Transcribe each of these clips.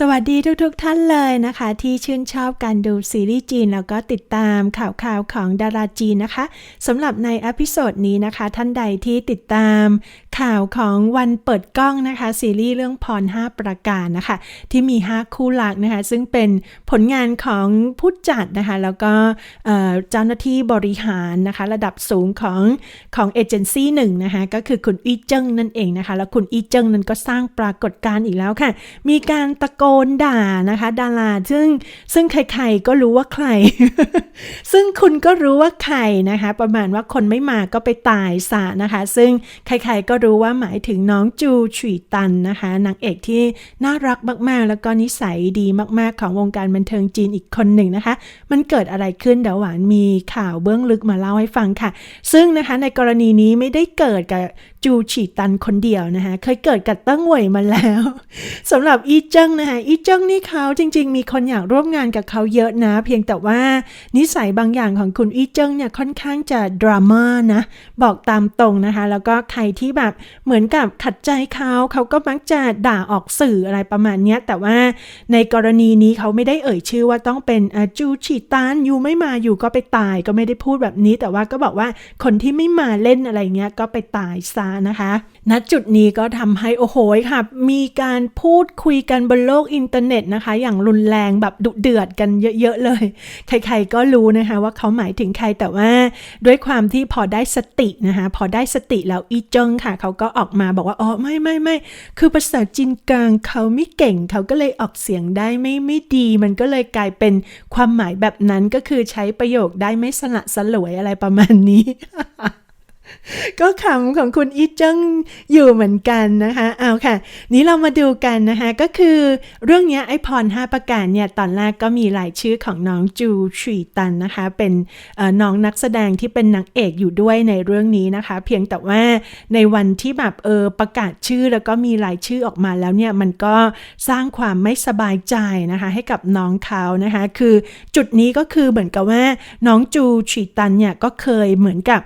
สวัสดีทุกๆทท่านเลยนะคะ ที่ชื่นชอบการดูซีรีส์จีน แล้วก็ติดตามข่าวข่าวของดาราจีนนะคะสำหรับในอพิโซดนี้นะคะ ท่านใดที่ติดตาม ข่าวของวันเปิดกล้องนะคะ ซีรีส์เรื่องพร 5 ประการนะคะ ที่มี 5 คู่หลักนะคะ ซึ่งเป็นผลงานของผู้จัดนะคะ แล้วก็เจ้าหน้าที่บริหารนะคะ ระดับสูงของของเอเจนซี่หนึ่งนะคะ ก็คือคุณอีเจิ้งนั่นเองนะคะ แล้วคุณอีเจิ้งนั้นก็สร้างปรากฏการณ์อีกแล้วค่ะ มีการตะโกนด่านะคะ ดาราซึ่งซึ่งใครๆก็รู้ว่าใคร ซึ่งคุณก็รู้ว่าใครนะคะ ประมาณว่าคนไม่มาก็ไปตายซะนะคะ ซึ่งใครๆก็รู้ว่าหมายถึงน้องจูฉุยตันนะคะนางเอกที่น่ารักมากๆ แล้วก็นิสัยดีมากๆ ของวงการบันเทิงจีนอีกคนหนึ่งนะคะ มันเกิดอะไรขึ้นเดี๋ยวหวานมีข่าวเบื้องลึกมาเล่าให้ฟังค่ะ ซึ่งนะคะในกรณีนี้ไม่ได้เกิดกับจูฉีตันคนเดียวนะคะเคยเกิดกับตั้งเหวยมาแล้วสำหรับอีเจิ้งนะคะอีเจิ้งนี่เขาจริง ๆ มีคนอยากร่วมงานกับเขาเยอะนะ เพียงแต่ว่านิสัยบางอย่างของคุณอีเจิ้งเนี่ยค่อนข้างจะดราม่านะบอกตามตรงนะคะ แล้วก็ใครที่แบบเหมือนกับขัดใจเขาเขาก็มักจะด่าออกสื่ออะไรประมาณนี้แต่ว่าในกรณีนี้เขาไม่ได้เอ่ยชื่อว่าต้องเป็นจูฉีตานอยู่ไม่มาอยู่ก็ไปตายก็ไม่ได้พูดแบบนี้ แต่ว่าก็บอกว่าคนที่ไม่มาเล่นอะไรเงี้ยก็ไปตายซะนะคะ ณจุดนี้ก็ทำให้โอ้โหค่ะ มีการพูดคุยกันบนโลกอินเทอร์เน็ตนะคะ อย่างรุนแรงแบบดุเดือดกันเยอะ ๆ เลย ใครๆก็รู้นะคะว่าเขาหมายถึงใครแต่ว่า ด้วยความที่พอได้สตินะคะ พอได้สติแล้วอีเจิงค่ะ เขาก็ออกมาบอกว่า อ๋อ ไม่ไม่ไม่คือภาษาจีนกลางเขาไม่เก่ง เขาก็เลยออกเสียงได้ไม่ไม่ดี มันก็เลยกลายเป็นความหมายแบบนั้นก็คือใช้ประโยคได้ไม่สละสลวยอะไรประมาณนี้ ก็ขำของคุณอีเจิ้งอยู่เหมือนกันนะคะ เอาค่ะ นี้เรามาดูกันนะคะ ก็คือเรื่องนี้ไอพร5ประการเนี่ย ตอนแรกก็มีรายชื่อของน้องจูชุยตันนะคะ เป็นน้องนักแสดงที่เป็นนางเอกอยู่ด้วยในเรื่องนี้นะคะ เพียงแต่ว่าในวันที่แบบเออประกาศชื่อแล้วก็มีรายชื่อออกมาแล้วเนี่ย มันก็สร้างความไม่สบายใจนะคะ ให้กับน้องเขานะคะ คือจุดนี้ก็คือเหมือนกับว่าน้องจูชุยตันเนี่ยก็เคยเหมือนกับ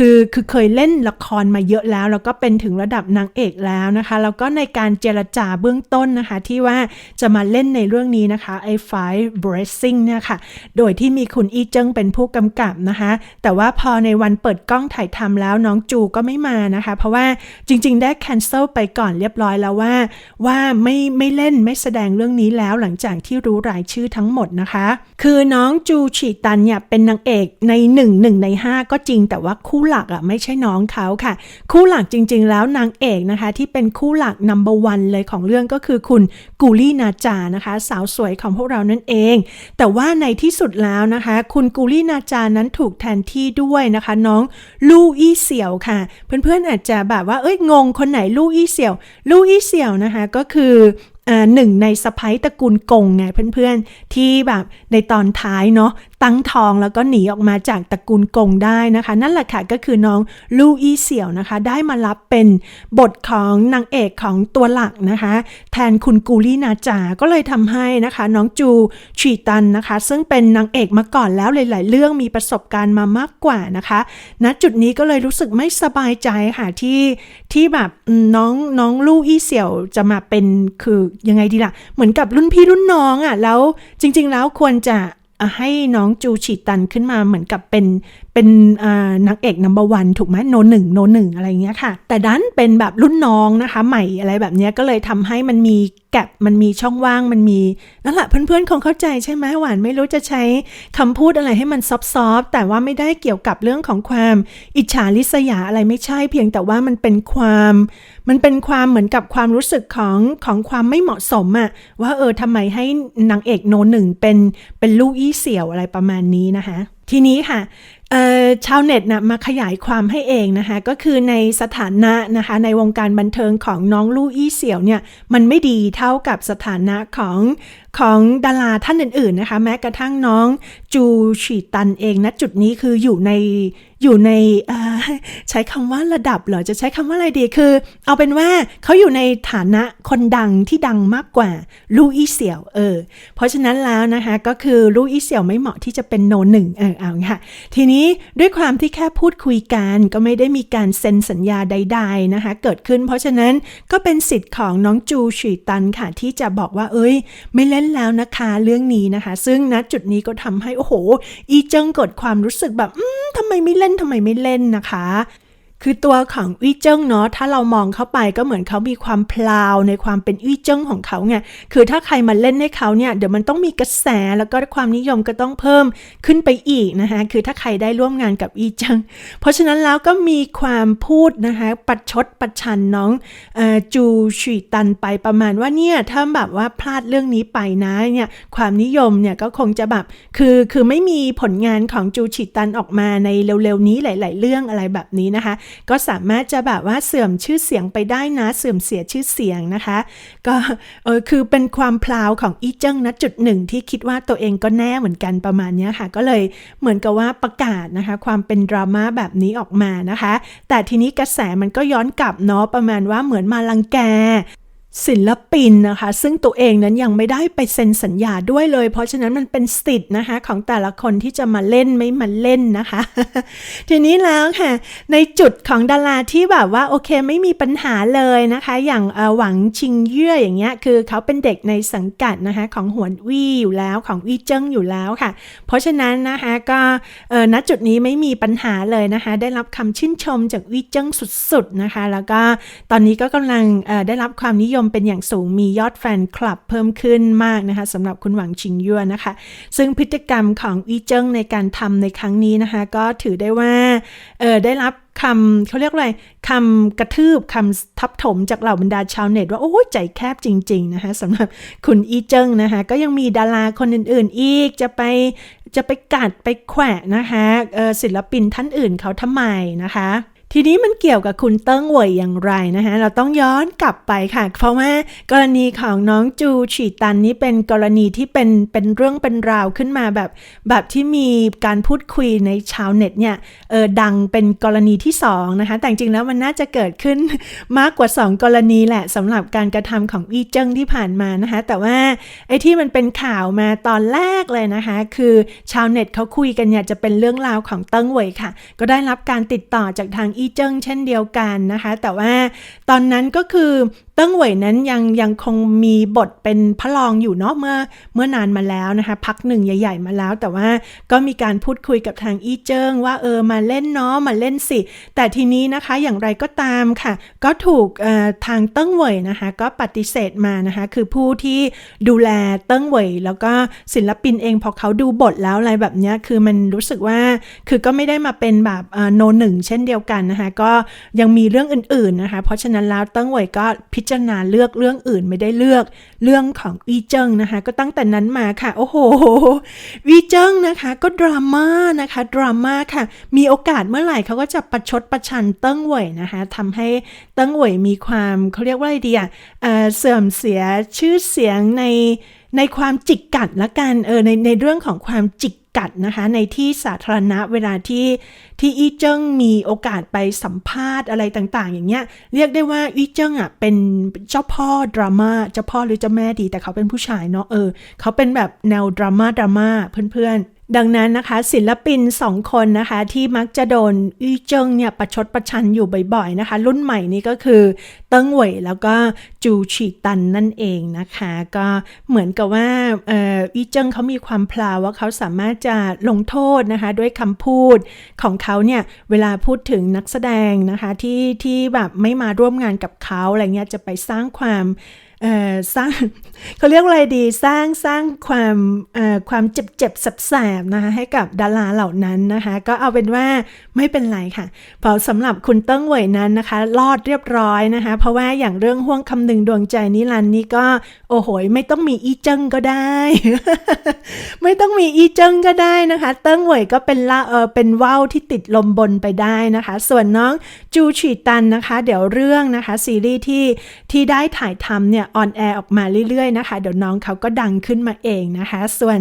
คือคือเคยเล่นละครมาเยอะแล้ว แล้วก็เป็นถึงระดับนางเอกแล้วนะคะ แล้วก็ในการเจรจาเบื้องต้นนะคะ ที่ว่าจะมาเล่นในเรื่องนี้นะคะไอ้ Five Blessing เนี่ยค่ะ โดยที่มีคุณอีเจิ้งเป็นผู้กำกับนะคะ แต่ว่าพอในวันเปิดกล้องถ่ายทำแล้วน้องจูก็ไม่มานะคะ เพราะว่าจริง ๆ ได้ cancel ไปก่อนเรียบร้อยแล้วว่า ว่าไม่ไม่เล่นไม่แสดงเรื่องนี้แล้วหลังจากที่รู้รายชื่อทั้งหมดนะคะ คือน้องจูฉีตันเนี่ยเป็นนางเอกใน1นึ่งหนึ่งใน 5 ก็จริงแต่ว่าคู่หลักอะไม่ใช่น้องเขาค่ะ คู่หลักจริง ๆ แล้วนางเอกนะคะ ที่เป็นคู่หลักนัมเบอร์วันเลยของเรื่องก็คือคุณกูลี่นาจานะคะ สาวสวยของพวกเรานั่นเอง แต่ว่าในที่สุดแล้วนะคะ คุณกูลี่นาจานั้นถูกแทนที่ด้วยนะคะ น้องลู่อี้เสี่ยวค่ะ เพื่อนๆอาจจะแบบว่าเอ้ยงงคนไหนลู่อี้เสี่ยวลู่อี้เสี่ยวนะคะก็คือหนึ่งในสะพ้ยตระกูลกงไงเพื่อนๆ ที่แบบในตอนท้ายเนาะตั้งทองแล้วก็หนีออกมาจากตระกูลกงได้นะคะ นั่นแหละค่ะก็คือน้องลูอี้เสี่ยวนะคะ ได้มารับเป็นบทของนางเอกของตัวหลักนะคะ แทนคุณกูลี่นาจาก็เลยทำให้นะคะ น้องจูชีตันนะคะ ซึ่งเป็นนางเอกมาก่อนแล้วหลาย ๆ เรื่องมีประสบการณ์มามากกว่านะคะณจุดนี้ก็เลยรู้สึกไม่สบายใจค่ะที่ที่แบบน้องน้องลูอี้เสี่ยวจะมาเป็นคือยังไงดีล่ะ เหมือนกับรุ่นพี่รุ่นน้องอะ่ะแล้วจริง ๆ แล้วควรจะ ให้น้องจูฉีตันขึ้นมาเหมือนกับเป็น เป็นนางเอกนัมเบอร์วันถูกไหมโนหนึ่งโนหนึ่งอะไรเงี้ยค่ะ แต่ดันเป็นแบบรุ่นน้องนะคะ ใหม่อะไรแบบเนี้ยก็เลยทำให้มันมีแกลบมันมีช่องว่างมันมีนั่นแหละเพื่อนๆคงเข้าใจใช่ไหมหวานไม่รู้จะใช้คำพูดอะไรให้มันซอฟๆแต่ว่าไม่ได้เกี่ยวกับเรื่องของความอิจฉาริษยาอะไรไม่ใช่ เพียงแต่ว่ามันเป็นความ มันเป็นความเหมือนกับความรู้สึกของของความไม่เหมาะสมอะว่าเออทำไมให้นางเอกโนหนึ่งเป็นเป็นลูกอี้เสี่ยวอะไรประมาณนี้นะคะทีนี้ค่ะ ชาวเน็ตนะมาขยายความให้เองนะคะ ก็คือในสถานะนะคะ ในวงการบันเทิงของน้องลู่อี้เสี่ยวเนี่ย มันไม่ดีเท่ากับสถานะของของดาราท่านอื่นๆนะคะ แม้กระทั่งน้องจูฉีตันเองนะจุดนี้คืออยู่ในอยู่ในใช้คำว่าระดับเหรอจะใช้คำว่าอะไรดีคือ เอาเป็นว่าเขาอยู่ในฐานะคนดังที่ดังมากกว่าลูอีเสี่ยวเออเพราะฉะนั้นแล้วนะคะก็คือลูอีเสี่ยวไม่เหมาะที่จะเป็นโนหนึ่งเออเอาค่ะทีนี้ด้วยความที่แค่พูดคุยกันก็ไม่ได้มีการเซ็นสัญญาใด ๆนะคะ เกิดขึ้น เพราะฉะนั้นก็เป็นสิทธิ์ของน้องจูฉีตันค่ะที่จะบอกว่าเอ้ย ไม่เล่นแล้วนะคะเรื่องนี้นะคะ ซึ่งณจุดนี้ก็ทำให้โอ้โห อีเจิงเกิดความรู้สึกแบบอืมทำไมไม่เล่นทำไมไม่เล่นนะคะ คือตัวของอุ้เจิ้งเนาะถ้าเรามองเข้าไปก็เหมือนเขามีความพลาวในความเป็นอุ้เจิ้งของเขาไงคือถ้าใครมาเล่นให้เขาเนี่ยเดี๋ยวมันต้องมีกระแสแล้วก็ความนิยมก็ต้องเพิ่มขึ้นไปอีกนะคะคือถ้าใครได้ร่วมงานกับอุ้เจิ้งเพราะฉะนั้นแล้วก็มีความพูดนะคะปัดชดประชันน้องออจูฉีตันไปประมาณว่าเนี่ยถ้าแบบว่าพลาดเรื่องนี้ไปนะเนี่ยความนิยมเนี่ยก็คงจะแบบคือคือไม่มีผลงานของจูฉีตันออกมาในเร็วๆนี้หลาย ๆ เรื่องอะไรแบบนี้นะคะก็สามารถจะแบบว่าเสื่อมชื่อเสียงไปได้นะ เสื่อมเสียชื่อเสียงนะคะ ก็เออคือเป็นความพลาวของอีเจิ้งนะจุดหนึ่งที่คิดว่าตัวเองก็แน่เหมือนกันประมาณนี้ค่ะ ก็เลยเหมือนกับว่าประกาศนะคะ ความเป็นดราม่าแบบนี้ออกมานะคะ แต่ทีนี้กระแสมันก็ย้อนกลับเนาะประมาณว่าเหมือนมาลังแก ศิลปินนะคะ ซึ่งตัวเองนั้นยังไม่ได้ไปเซ็นสัญญาด้วยเลย เพราะฉะนั้นมันเป็นสิทธิ์นะคะของแต่ละคนที่จะมาเล่นไม่มาเล่นนะคะ ทีนี้แล้วค่ะ ในจุดของดาราที่แบบว่าโอเคไม่มีปัญหาเลยนะคะ อย่างหวังชิงเยื่ออย่างเงี้ยคือเขาเป็นเด็กในสังกัดนะคะของหวนวี่อยู่แล้วของวี่เจิ้งอยู่แล้วค่ะ เพราะฉะนั้นนะคะก็ณจุดนี้ไม่มีปัญหาเลยนะคะ ได้รับคำชื่นชมจากวี่เจิ้งสุดๆนะคะ แล้วก็ตอนนี้ก็กำลังได้รับความนิยมเป็นอย่างสูงมียอดแฟนคลับเพิ่มขึ้นมากนะคะสำหรับคุณหวังชิงยั่วนะคะ ซึ่งพฤติกรรมของอีเจิ้งในการทำในครั้งนี้นะคะ ก็ถือได้ว่าเออได้รับคำเขาเรียกอะไรคำกระทืบคำทับถมจากเหล่าบรรดาชาวเน็ตว่า โอ้ใจแคบจริง ๆ นะคะสำหรับคุณอีเจิ้งนะคะ ก็ยังมีดาราคนอื่น ๆ อีกจะไปจะไปกัดไปแขวะนะคะศิลปินท่านอื่นเขาทำไมนะคะ ทีนี้มันเกี่ยวกับคุณเติ้งเหวยอย่างไรนะคะเราต้องย้อนกลับไปค่ะ เพราะว่ากรณีของน้องจูฉีตันนี้เป็นกรณีที่เป็นเป็นเรื่องเป็นราวขึ้นมาแบบ แบบที่มีการพูดคุยในชาวเน็ตเนี่ยเออดังเป็นกรณีที่สองนะคะแต่จริงแล้วมันน่าจะเกิดขึ้นมากกว่า 2 กรณีแหละสำหรับการกระทำของอีเจิ้งที่ผ่านมานะคะแต่ว่าไอ้ที่มันเป็นข่าวมาตอนแรกเลยนะคะคือชาวเน็ตเขาคุยกันเนี่ยจะเป็นเรื่องราวของเติ้งเหวยค่ะ ก็ได้รับการติดต่อจากทางอีเจิ้งเช่นเดียวกันนะคะ แต่ว่าตอนนั้นก็คือเติ้งเหวยนั้นยังยังคงมีบทเป็นพระรองอยู่เนาะเมื่อเมื่อนานมาแล้วนะคะพักหนึ่งใหญ่ ๆ มาแล้ว แต่ว่าก็มีการพูดคุยกับทางอีเจิ้งว่าเออมาเล่นเนาะมาเล่นสิ แต่ทีนี้นะคะอย่างไรก็ตามค่ะ ก็ถูกออทางเติ้งเหวยนะคะก็ปฏิเสธมานะคะคือผู้ที่ดูแลเติ้งเหวยแล้วก็ศิลปินเองพอเขาดูบทแล้วอะไรแบบเนี้ยคือมันรู้สึกว่าคือก็ไม่ได้มาเป็นแบบโนหนึ่งเช่นเดียวกันนะคะก็ยังมีเรื่องอื่นๆนะคะเพราะฉะนั้นแล้วเติ้งเหวยก็พิจารณาเลือกเรื่องอื่นไม่ได้เลือก เรื่องของอีเจิ้งนะคะ ก็ตั้งแต่นั้นมาค่ะ โอ้โหวีเจิ้งนะคะ ก็ดราม่านะคะดราม่าค่ะ มีโอกาสเมื่อไหร่เขาก็จะประชดประชันเติ้งเหวยนะคะทำให้เติ้งเหวยมีความเขาเรียกว่าอะไรดีอะเอ่อเสื่อมเสียชื่อเสียงในในความจิกกัดละกันเออในในเรื่องของความจิก กัดนะคะ ในที่สาธารณะเวลาที่ที่อีเจิ้งมีโอกาสไปสัมภาษณ์อะไรต่างๆ อย่างเงี้ย เรียกได้ว่าอีเจิ้งอะเป็นเจ้าพ่อดราม่าเจ้าพ่อหรือเจ้าแม่ดี แต่เขาเป็นผู้ชายเนาะเออ เขาเป็นแบบแนวดราม่าดราม่าเพื่อนๆ ดังนั้นนะคะ ศิลปินสองคนนะคะที่มักจะโดนอีเจิงเนี่ยประชดประชันอยู่บ่อยๆนะคะ รุ่นใหม่นี้ก็คือเติ้งเหวยแล้วก็จูฉีตันนั่นเองนะคะ ก็เหมือนกับว่าอ่ออีเจิงเขามีความพลาวว่าเขาสามารถจะลงโทษนะคะ ด้วยคำพูดของเขาเนี่ยเวลาพูดถึงนักแสดงนะคะที่ที่แบบไม่มาร่วมงานกับเขาอะไรเงี้ยจะไปสร้างความ สร้างเขาเรียกอะไรดีสร้างสร้างความความเจ็บเจ็บแสบๆนะคะให้กับดาราเหล่านั้นนะคะ ก็เอาเป็นว่าไม่เป็นไรค่ะเพราะสำหรับคุณเติ้งเหวยนั้นนะคะ รอดเรียบร้อยนะคะ เพราะว่าอย่างเรื่องห่วงคำหนึ่งดวงใจนิรันดินี่ก็ โอ้โหไม่ต้องมีอีเจิ้งก็ได้ ไม่ต้องมีอีเจิ้งก็ได้นะคะ เติ้งเหวยก็เป็นละเออเป็นว่าวที่ติดลมบนไปได้นะคะ ส่วนน้องจูฉีตันนะคะ เดี๋ยวเรื่องนะคะซีรีส์ที่ที่ได้ถ่ายทำเนี่ยเนี่ยออนแอร์ออกมาเรื่อยๆนะคะเดี๋ยวน้องเขาก็ดังขึ้นมาเองนะคะ ส่วน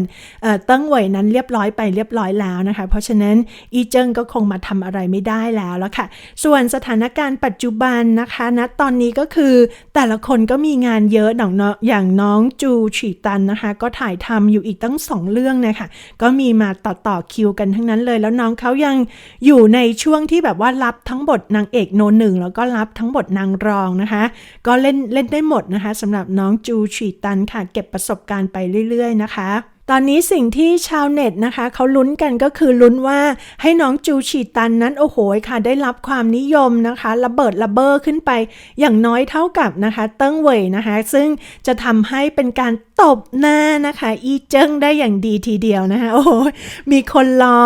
เติ้งเหวยนั้นเรียบร้อยไปเรียบร้อยแล้วนะคะ เพราะฉะนั้นอีเจิ้งก็คงมาทำอะไรไม่ได้แล้วแล้วค่ะ ส่วนสถานการณ์ปัจจุบันนะคะณตอนนี้ก็คือแต่ละคนก็มีงานเยอะหนองอย่างน้องจูฉีตันนะคะ ก็ถ่ายทำอยู่อีกตั้งสองเรื่องนะคะก็มีมาต่อต่อคิวกันทั้งนั้นเลย แล้วน้องเขายังอยู่ในช่วงที่แบบว่ารับทั้งบทนางเอกโนหนึ่งแล้วก็รับทั้งบทนางรองนะคะ ก็เล่นเล่นได้หมดนะคะสำหรับน้องจูฉีตันค่ะ เก็บประสบการณ์ไปเรื่อย ๆ นะคะตอนนี้สิ่งที่ชาวเน็ตนะคะเขาลุ้นกันก็คือลุ้นว่าให้น้องจูฉีตันนั้นโอ้โหค่ะ ได้รับความนิยมนะคะ ระเบิดระเบ้อขึ้นไปอย่างน้อยเท่ากับนะคะ เติ้งเหวยนะคะ ซึ่งจะทำให้เป็นการตบหน้านะคะ อีเจิ้งได้อย่างดีทีเดียวนะคะโอ้โหมีคนรอ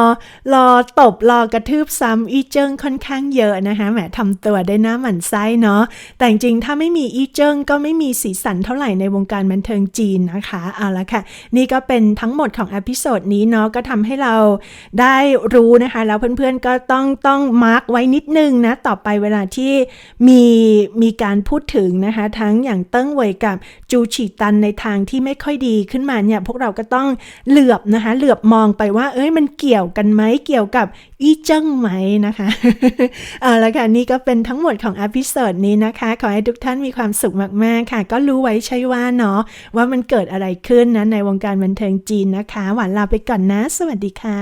รอตบรอกระทืบซ้ำอีเจิ้งค่อนข้างเยอะนะคะแหมทำตัวได้หน้าหมันไส้เนาะแต่จริงๆถ้าไม่มีอีเจิ้งก็ไม่มีสีสันเท่าไหร่ในวงการบันเทิงจีนนะคะเอาละค่ะ นี่ก็เป็นทั้งหมดของอพิโซดนี้เนาะก็ทำให้เราได้รู้นะคะ แล้วเพื่อนๆก็ต้องต้องมาร์กไว้นิดนึงนะต่อไปเวลาที่มีมีการพูดถึงนะคะ ทั้งอย่างเติ้งเวยกับจูฉีตันในทางที่ที่ไม่ค่อยดีขึ้นมาเนี่ยพวกเราก็ต้องเหลือบนะคะ เหลือบมองไปว่า เอ้ยมันเกี่ยวกันไหมเกี่ยวกับอีเจิ้งไหมนะคะเอาละค่ะนี่ก็เป็นทั้งหมดของอพิโซดนี้นะคะ ขอให้ทุกท่านมีความสุขมากๆค่ะ ก็รู้ไว้ใช่ว่าเนาะว่ามันเกิดอะไรขึ้นนะในวงการบันเทิงจีนนะคะ หวานลาไปก่อนนะ สวัสดีค่ะ